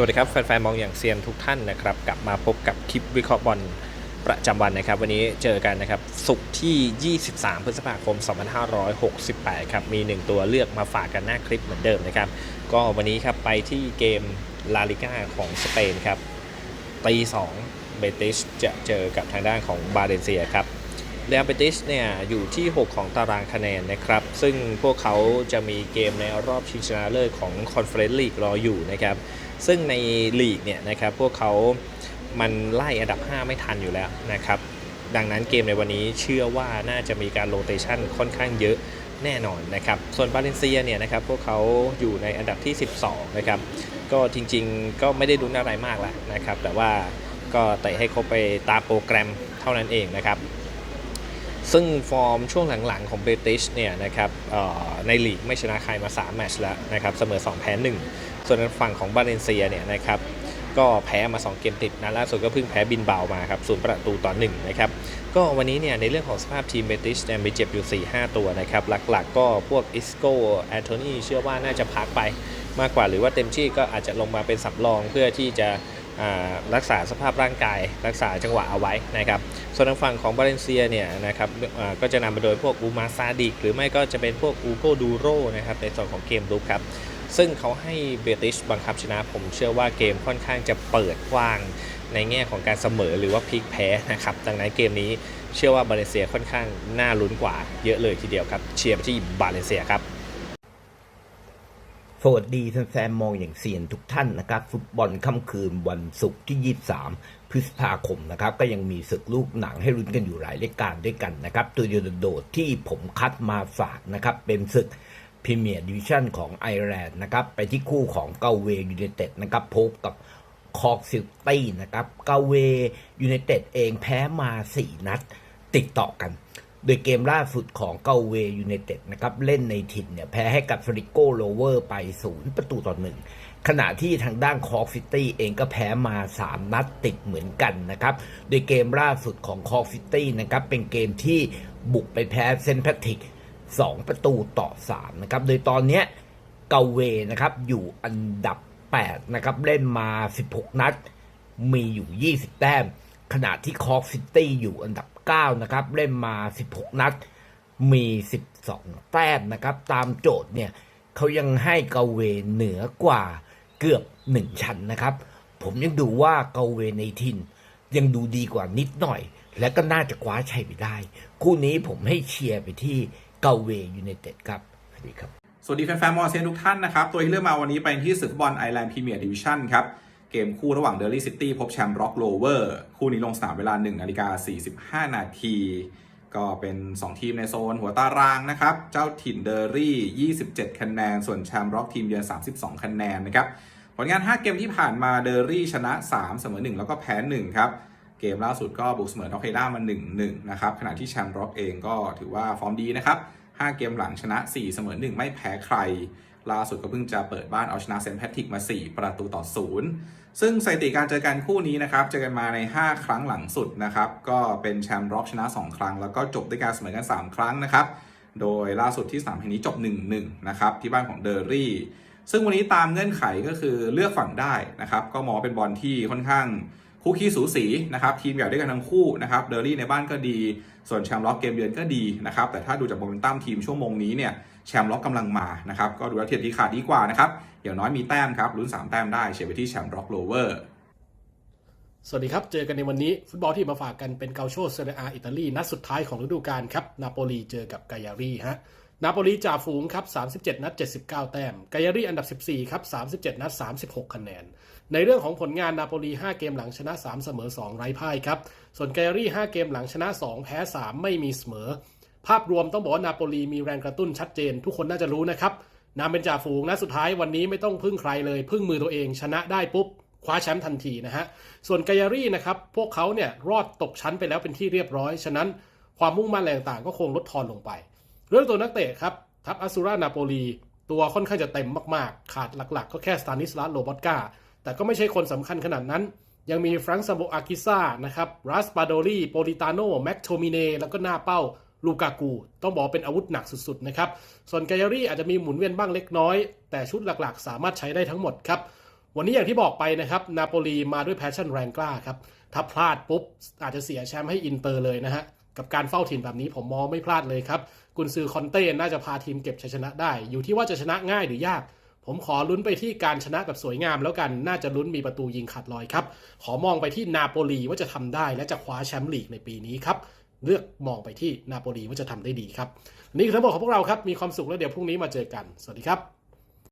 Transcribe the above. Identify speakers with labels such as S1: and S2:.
S1: วัสดีครับ แฟนๆ มองอย่างเซียนทุกท่านนะครับ กลับมาพบกับคลิปวิเคราะห์บอลประจำวันนะครับ วันนี้เจอกันนะครับศุกร์ที่ 23 พฤษภาคม 2568 ครับ มี 1 ตัวเลือกมาฝากกันหน้าคลิปเหมือนเดิมนะครับ ก็วันนี้ครับไปที่เกมลาลิก้าของสเปนครับตี2เบติสจะเจอกับทางด้านของบาเลนเซียครับ เรอัลเบติสเนี่ยอยู่ที่ 6 ของตารางคะแนนนะครับ ซึ่งพวกเขาจะมีเกมในรอบชิงชนะเลิศของคอนเฟอเรนซ์ลีกรออยู่นะครับ ซึ่งในลีกเนี่ยนะครับพวกเขามันไล่อันดับ 5 ไม่ทันอยู่แล้วนะครับ ดังนั้นเกมในวันนี้เชื่อว่าน่าจะมีการโรเตชันค่อนข้างเยอะแน่นอนนะครับ ส่วนบาเลนเซียเนี่ยนะครับพวกเขาอยู่ในอันดับที่ 12 นะครับ ก็จริงๆก็ไม่ได้ลุ้นอะไรมากแล้วนะครับ แต่ว่าก็เตะให้ครบไปตามโปรแกรมเท่านั้นเองนะครับ ซึ่งฟอร์มช่วงหลังๆของเบติชเนี่ยนะครับในลีกไม่ชนะใครมา 3 แมตช์แล้วนะครับเสมอ 2 แพ้ 1 ส่วนฝั่งของบาเลนเซียเนี่ยนะครับก็แพ้มา 2 เกมติดนะล่าสุดก็เพิ่งแพ้บินเบามาครับศูนย์ประตูต่อ1นะครับก็วันนี้เนี่ยในเรื่องของสภาพทีมเบติชเนี่ยมีเจ็บอยู่ 4-5 ตัวนะครับหลักๆ ก็พวกอิสโกแอนโทนีเชื่อว่าน่าจะพักไปมากกว่าหรือว่าเต็มที่ก็อาจจะลงมาเป็นสำรองเพื่อที่จะ รักษาสภาพร่างกาย รักษาจังหวะเอาไว้นะครับส่วนทางฝั่งของบาเลนเซียเนี่ยนะครับก็จะนำมาโดยพวกอูมาซาดิก หรือไม่ก็จะเป็นพวกอูโกดูโรนะครับในส่วนของเกมลุกครับซึ่งเขาให้เบติชบังคับชนะผมเชื่อว่าเกมค่อนข้างจะเปิดกว้างในแง่ของการเสมอหรือว่าพลิกแพ้นะครับดังนั้นเกมนี้เชื่อว่าบาเลนเซียค่อนข้างน่าลุ้นกว่าเยอะเลยทีเดียวครับเชียร์ไปที่บาเลนเซียครับ
S2: สวัสดีแฟนๆมองอย่างเซียนทุกท่านนะครับ ฟุตบอลค่ำคืนวันศุกร์ที่ 23 พฤษภาคมนะครับ ก็ยังมีศึกลูกหนังให้รุ้นกันอยู่หลายรายการด้วยกันนะครับ ตัวโดดที่ผมคัดมาฝากนะครับ เป็นศึกพรีเมียร์ดิวิชั่นของไอร์แลนด์นะครับ ไปที่คู่ของเกาเวยูไนเต็ดนะครับ พบกับคอกซิตี้นะครับ เกาเวยูไนเต็ดเองแพ้มา 4 นัดติดต่อกัน โดยเกมล่าสุดของเกาเวยูไนเต็ดนะครับเล่นในถิ่นเนี่ยแพ้ให้กับฟริโกโลเวอร์ไปศูนย์ประตูต่อหนึ่งขณะที่ทางด้านคอกซิตี้เองก็แพ้มา 3 นัดติดเหมือนกันนะครับ โดยเกมล่าสุดของคอกซิตี้นะครับเป็นเกมที่บุกไปแพ้เซนต์แพทริก 2 ประตูต่อ 3 นะครับ โดยตอนนี้เกาเวนะครับอยู่อันดับ 8 นะครับ เล่นมา 16 นัด มีอยู่ 20 แต้ม ขณะที่คอกซิตี้อยู่อันดับ 9 นะครับ เล่นมา 16 นัด มี 12 แต้มนะครับ ตามโจทย์เนี่ยเขายังให้เกาเวเหนือกว่าเกือบ 1 ชั้นนะครับ ผมยังดูว่าเกาเวในทิน ยังดูดีกว่านิดหน่อย และก็น่าจะคว้าชัยไปได้ คู่นี้ผมให้เชียร์ไปที่เกาเวยูไนเต็ดครับ สวัสดีครับ
S3: สวัสดีแฟนๆมอเซียนทุกท่านนะครับ ตัวที่เลือกมาวันนี้ไปที่ศึกฟุตบอลไอแลนด์พรีเมียร์ดิวิชั่นครับ เกมคู่ระหว่างเดอร์ลี่ซิตี้พบแชมป์ร็อกโลเวอร์คู่นี้ลงสนามเวลา1นาฬิกา45 นาที ก็เป็น 2 ทีมในโซนหัวตารางนะครับ เจ้าถิ่นเดอรี่ 27 คะแนน ส่วนแชมป์ร็อกทีมเยือน 32 คะแนนนะครับ ผลงาน 5 เกมที่ผ่านมาเดอรี่ชนะ 3 เสมอ 1 แล้วก็แพ้ 1 ครับ เกมล่าสุดก็บุกเสมอน็อกเฮด้ามา 1-1 นะครับ ขณะที่แชมป์ร็อกเองก็ถือว่าฟอร์มดีนะครับ 5 เกมหลังชนะ 4 เสมอ 1 ไม่แพ้ใคร ล่าสุดก็เพิ่งจะเปิดบ้านเอาชนะเซนแพทริกมา 4 ประตูต่อ 0 ซึ่งสถิติการเจอกันคู่นี้นะครับ เจอกันมาใน 5 ครั้งหลังสุดนะครับ ก็เป็นแชมป์ร็อกชนะ 2 ครั้ง แล้วก็จบด้วยการเสมอกัน 3 ครั้งนะครับ โดยล่าสุดที่สนามแห่งนี้จบ 1-1 นะครับ ที่บ้านของเดอรี่ ซึ่งวันนี้ตามเงื่อนไขก็คือเลือกฝั่งได้นะครับ ก็มองเป็นบอลที่ค่อนข้างคู่ขี้สูสีนะครับ ทีมใหญ่ด้วยกันทั้งคู่นะครับ เดอรี่ในบ้านก็ดี ส่วนแชมป์ล็อกเกมเยือนก็ดีนะครับ แต่ถ้าดูจากโมเมนตัมทีมชั่วโมงนี้เนี่ยแชมป์ล็อกกำลังมานะครับ ก็ดูแล้วเทียบที่ขาดดีกว่านะครับ อย่างน้อยมีแต้มครับลุ้น 3 แต้มได้เฉียไปที่แชมป์ล็อกโลเวอร์
S4: สวัสดีครับ เจอกันในวันนี้ ฟุตบอลที่มาฝากกันเป็นเกาโชเซเรียอาอิตาลีนัดสุดท้ายของฤดูกาลครับ นาโปลีเจอกับกายารีฮะ นาโปลีจ่าฝูงครับ 37 นัด 79 แต้ม กายารีอันดับ 14 ครับ 37 นัด 36 คะแนน ในเรื่องของผลงานนาโปลี 5 เกมหลังชนะ 3 เสมอ 2 ไร้พ่ายครับ ส่วนกายารี 5 เกมหลังชนะ 2 แพ้ 3 ไม่มีเสมอ ภาพรวมต้องบอกว่านาโปลีมีแรงกระตุ้นชัดเจน ทุกคนน่าจะรู้นะครับนำเป็นจ่าฝูงนัดสุดท้ายวันนี้ไม่ต้องพึ่งใครเลย พึ่งมือตัวเองชนะได้ปุ๊บคว้าแชมป์ทันทีนะฮะ ส่วนกายารี่นะครับ พวกเขาเนี่ยรอดตกชั้นไปแล้วเป็นที่เรียบร้อย ฉะนั้นความมุ่งมั่นแรงต่างก็คงลดทอนลงไป เรื่องตัวนักเตะครับ ทัพอาซูรานาโปลีตัวค่อนข้างจะเต็มมากๆ ขาดหลักๆ ก็แค่สตานิสลาสโลบอตกาแต่ก็ไม่ใช่คนสำคัญขนาดนั้น ยังมีฟรังก์ซาโบอากิซ่านะครับรัสปาโดรีโปลิตาโนแม็กโทมิเนแล้วก็หน้าเป้าลูกากู ต้องบอกเป็นอาวุธหนักสุดๆนะครับ ส่วนกายารี่อาจจะมีหมุนเวียนบ้างเล็กน้อย แต่ชุดหลักๆ สามารถใช้ได้ทั้งหมดครับ วันนี้อย่างที่บอกไปนะครับนาโปลีมาด้วยแพชชั่นแรงกล้าครับ ถ้าพลาดปุ๊บอาจจะเสียแชมป์ให้อินเตอร์เลยนะฮะ กับการเฝ้าถิ่นแบบนี้ผมมองไม่พลาดเลยครับ กุนซือคอนเต้น่าจะพาทีมเก็บชัยชนะได้ อยู่ที่ว่าจะชนะง่ายหรือยาก ผมขอลุ้นไปที่การชนะแบบสวยงามแล้วกัน น่าจะลุ้นมีประตูยิงขาดลอยครับ ขอมองไปที่นาโปลีว่าจะทำได้และจะคว้าแชมป์ลีกในปีนี้ครับ เลือกมองไปที่นาโปลีว่าจะทำได้ดีครับ นี่คือทั้งหมดของพวกเราครับ มีความสุขแล้วเดี๋ยวพรุ่งนี้มาเจอกัน สวัสดีครับ